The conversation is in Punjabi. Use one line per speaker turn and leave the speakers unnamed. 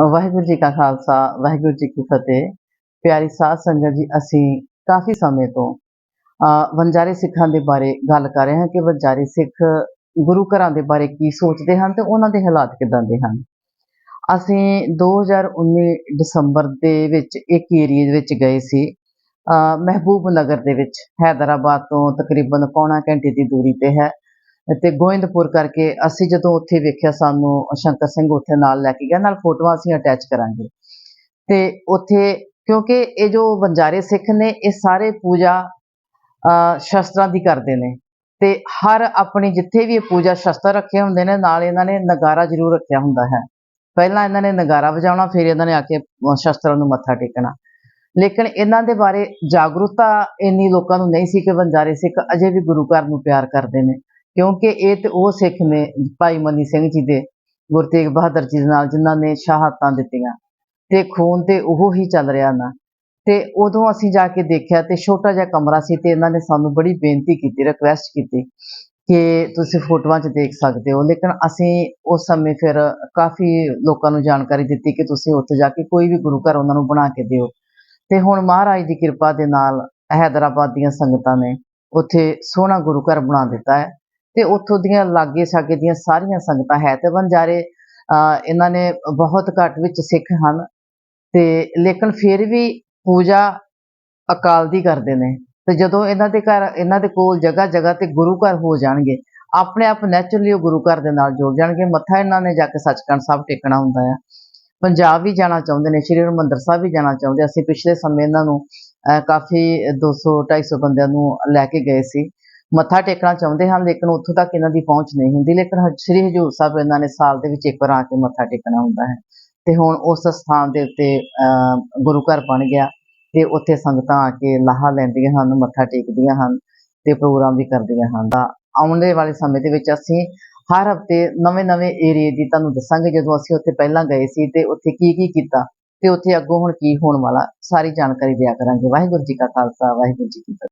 ਵਾਹਿਗੁਰੂ ਜੀ ਕਾ ਖਾਲਸਾ, ਵਾਹਿਗੁਰੂ ਜੀ ਕੀ ਫਤਿਹ। ਪਿਆਰੀ ਸਾਧ ਸੰਗਤ ਜੀ, ਅਸੀਂ ਕਾਫੀ ਸਮੇਂ ਤੋਂ ਵੰਜਾਰੇ ਸਿੱਖਾਂ ਦੇ ਬਾਰੇ ਗੱਲ ਕਰ ਰਹੇ ਹਾਂ ਕਿ ਵੰਜਾਰੇ ਸਿੱਖ ਗੁਰੂ ਘਰਾਂ ਦੇ ਬਾਰੇ ਕੀ ਸੋਚਦੇ ਹਨ ਤੇ ਉਹਨਾਂ ਦੇ ਹਾਲਾਤ ਕਿਦਾਂ ਦੇ ਹਨ। ਅਸੀਂ 2019 ਦਸੰਬਰ ਦੇ ਵਿੱਚ ਇੱਕ ਏਰੀਏ ਦੇ ਵਿੱਚ ਗਏ ਸੀ ਮਹਿਬੂਬ ਨਗਰ ਦੇ ਵਿੱਚ, ਹੈਦਰਾਬਾਦ ਤੋਂ ਤਕਰੀਬਨ ਪੌਣਾ ਘੰਟੇ ਦੀ ਦੂਰੀ ਤੇ ਹੈ। ਤੇ ਗੋਇੰਦਪੁਰ ਕਰਕੇ ਅਸੀਂ ਜਦੋਂ ਉੱਥੇ ਵੇਖਿਆ ਸਾਨੂੰ ਸ਼ੰਕਰ ਸਿੰਘ ਉੱਥੇ ਨਾਲ ਲੈ ਕੇ ਗਿਆ ਨਾਲ ਫੋਟੋਆਂ ਅਸੀਂ ਅਟੈਚ ਕਰਾਂਗੇ। ਤੇ ਉੱਥੇ ਕਿਉਂਕਿ ਇਹ ਜੋ ਬੰਜਾਰੇ ਸਿੱਖ ਨੇ ਇਹ ਸਾਰੇ ਪੂਜਾ ਅ, ਸ਼ਸਤਰਾਂ ਦੀ ਕਰਦੇ ਨੇ। ਤੇ ਹਰ ਆਪਣੀ ਜਿੱਥੇ ਵੀ ਇਹ ਪੂਜਾ ਸ਼ਸਤਰ ਰੱਖੇ ਹੁੰਦੇ ਨੇ ਨਾਲ ਇਹਨਾਂ ਨੇ ਨਗਾਰਾ ਜ਼ਰੂਰ ਰੱਖਿਆ ਹੁੰਦਾ ਹੈ। ਪਹਿਲਾਂ ਇਹਨਾਂ ਨੇ ਨਗਾਰਾ ਵਜਾਉਣਾ ਫਿਰ ਇਹਨਾਂ ਨੇ ਆ ਕੇ ਸ਼ਸਤਰਾਂ ਨੂੰ ਮੱਥਾ ਟੇਕਣਾ। ਲੇਕਿਨ ਇਹਨਾਂ ਦੇ ਬਾਰੇ ਜਾਗਰੂਕਤਾ ਇੰਨੀ ਲੋਕਾਂ ਨੂੰ ਨਹੀਂ ਸੀ ਕਿ ਬੰਜਾਰੇ ਸਿੱਖ ਅਜੇ ਵੀ ਗੁਰੂ ਘਰ ਨੂੰ ਪਿਆਰ ਕਰਦੇ ਨੇ। ਕਿਉਂਕਿ ਇਹ ਤੇ ਉਹ ਸਿੱਖ ਨੇ, ਭਾਈ ਮਨੀ ਸਿੰਘ ਜੀ ਦੇ, ਗੁਰੂ ਤੇਗ ਬਹਾਦਰ ਜੀ ਦੇ ਨਾਲ, ਜਿਨ੍ਹਾਂ ਨੇ ਸ਼ਹਾਦਤਾਂ ਦਿੱਤੀਆਂ। ਤੇ ਖੂਨ ਤੇ ਉਹ ਹੀ ਚੱਲ ਰਿਹਾ ਨਾ। ਤੇ ਉਦੋਂ ਅਸੀਂ ਜਾ ਕੇ ਦੇਖਿਆ ਤੇ ਛੋਟਾ ਜਿਹਾ ਕਮਰਾ ਸੀ ਤੇ ਇਹਨਾਂ ਨੇ ਸਾਨੂੰ ਬੜੀ ਬੇਨਤੀ ਕੀਤੀ ਰਿਕਵੈਸਟ ਕੀਤੀ ਕਿ ਤੁਸੀਂ ਫੋਟੋਆਂ 'ਚ ਦੇਖ ਸਕਦੇ ਹੋ। ਲੇਕਿਨ ਅਸੀਂ ਉਸ ਸਮੇਂ ਫਿਰ ਕਾਫੀ ਲੋਕਾਂ ਨੂੰ ਜਾਣਕਾਰੀ ਦਿੱਤੀ ਕਿ ਤੁਸੀਂ ਉੱਥੇ ਜਾ ਕੇ ਕੋਈ ਵੀ ਗੁਰੂ ਘਰ ਉਹਨਾਂ ਨੂੰ ਬਣਾ ਕੇ ਦਿਓ। ਤੇ ਹੁਣ ਮਹਾਰਾਜ ਦੀ ਕਿਰਪਾ ਦੇ ਨਾਲ ਹੈਦਰਾਬਾਦ ਦੀਆਂ ਸੰਗਤਾਂ ਨੇ ਉੱਥੇ ਸੋਹਣਾ ਗੁਰੂ ਘਰ ਬਣਾ ਦਿੱਤਾ ਹੈ। ਤੇ ਉੱਥੋਂ ਦੀਆਂ ਲਾਗੇ ਸਾਗੇ ਦੀਆਂ ਸਾਰੀਆਂ ਸੰਗਤਾਂ ਹੈ ਤੇ ਬੰਜਾਰੇ ਇਹਨਾਂ ਨੇ ਬਹੁਤ ਘੱਟ ਵਿੱਚ ਸਿੱਖ ਹਨ ਤੇ ਲੇਕਿਨ ਫਿਰ ਵੀ ਪੂਜਾ ਅਕਾਲ ਦੀ ਕਰਦੇ ਨੇ ਤੇ ਜਦੋਂ ਇਹਨਾਂ ਦੇ ਘਰ, ਇਹਨਾਂ ਦੇ ਕੋਲ ਜਗ੍ਹਾ ਜਗ੍ਹਾ ਤੇ ਗੁਰੂ ਘਰ ਹੋ ਜਾਣਗੇ, ਆਪਣੇ ਆਪ ਨੈਚੁਰਲੀ ਉਹ ਗੁਰੂ ਘਰ ਦੇ ਨਾਲ ਜੁੜ ਜਾਣਗੇ, ਮੱਥਾ ਇਹਨਾਂ ਨੇ ਜਾ ਕੇ ਸੱਚਖੰਡ ਸਾਹਿਬ ਟੇਕਣਾ ਹੁੰਦਾ ਆ। ਪੰਜਾਬ ਵੀ ਜਾਣਾ ਚਾਹੁੰਦੇ ਨੇ, ਸ਼੍ਰੀ ਹਰਿਮੰਦਰ ਸਾਹਿਬ ਵੀ ਜਾਣਾ ਚਾਹੁੰਦੇ ਅਸੀਂ ਪਿਛਲੇ ਸਮੇਂ ਇਹਨਾਂ ਨੂੰ, ਅਹ, ਕਾਫੀ 200 250 ਬੰਦਿਆਂ ਨੂੰ ਲੈ ਕੇ ਗਏ ਸੀ। ਮੱਥਾ ਟੇਕਣਾ ਚਾਹੁੰਦੇ ਹਨ ਲੇਕਿਨ ਉੱਥੋਂ ਤੱਕ ਇਹਨਾਂ ਦੀ ਪਹੁੰਚ ਨਹੀਂ ਹੁੰਦੀ। ਲੇਕਿਨ ਸ਼੍ਰੀ ਹਜੂਰ ਸਾਹਿਬ ਇਹਨਾਂ ਨੇ ਸਾਲ ਦੇ ਵਿੱਚ ਇੱਕ ਵਾਰ ਆ ਕੇ ਮੱਥਾ ਟੇਕਣਾ ਹੁੰਦਾ ਹੈ। ਤੇ ਹੁਣ ਉਸ ਸਥਾਨ ਦੇ ਉੱਤੇ ਅਹ, ਗੁਰੂ ਘਰ ਬਣ ਗਿਆ ਤੇ ਉੱਥੇ ਸੰਗਤਾਂ ਆ ਕੇ ਲਾਹਾ ਲੈਂਦੀਆਂ ਹਨ ਮੱਥਾ ਟੇਕਦੀਆਂ ਹਨ ਤੇ ਪ੍ਰੋਗਰਾਮ ਵੀ ਕਰਦੀਆਂ ਹਨ। ਤਾਂ ਆਉਣ ਵਾਲੇ ਸਮੇਂ ਦੇ ਵਿੱਚ ਅਸੀਂ ਹਰ ਹਫ਼ਤੇ ਨਵੇਂ-ਨਵੇਂ ਏਰੀਏ ਦੀ ਤੁਹਾਨੂੰ ਦੱਸਾਂਗੇ ਜਦੋਂ ਅਸੀਂ ਉੱਥੇ ਪਹਿਲਾਂ ਗਏ ਸੀ ਤੇ ਉੱਥੇ ਕੀ ਕੀ ਕੀਤਾ ਤੇ ਉੱਥੇ ਅੱਗੋਂ ਹੁਣ ਕੀ ਹੋਣ ਵਾਲਾ ਸਾਰੀ ਜਾਣਕਾਰੀ ਦਿਆ ਕਰਾਂਗੇ। ਵਾਹਿਗੁਰੂ ਜੀ ਕਾ ਖਾਲਸਾ ਵਾਹਿਗੁਰੂ ਜੀ ਕੀ ਫਤਿਹ।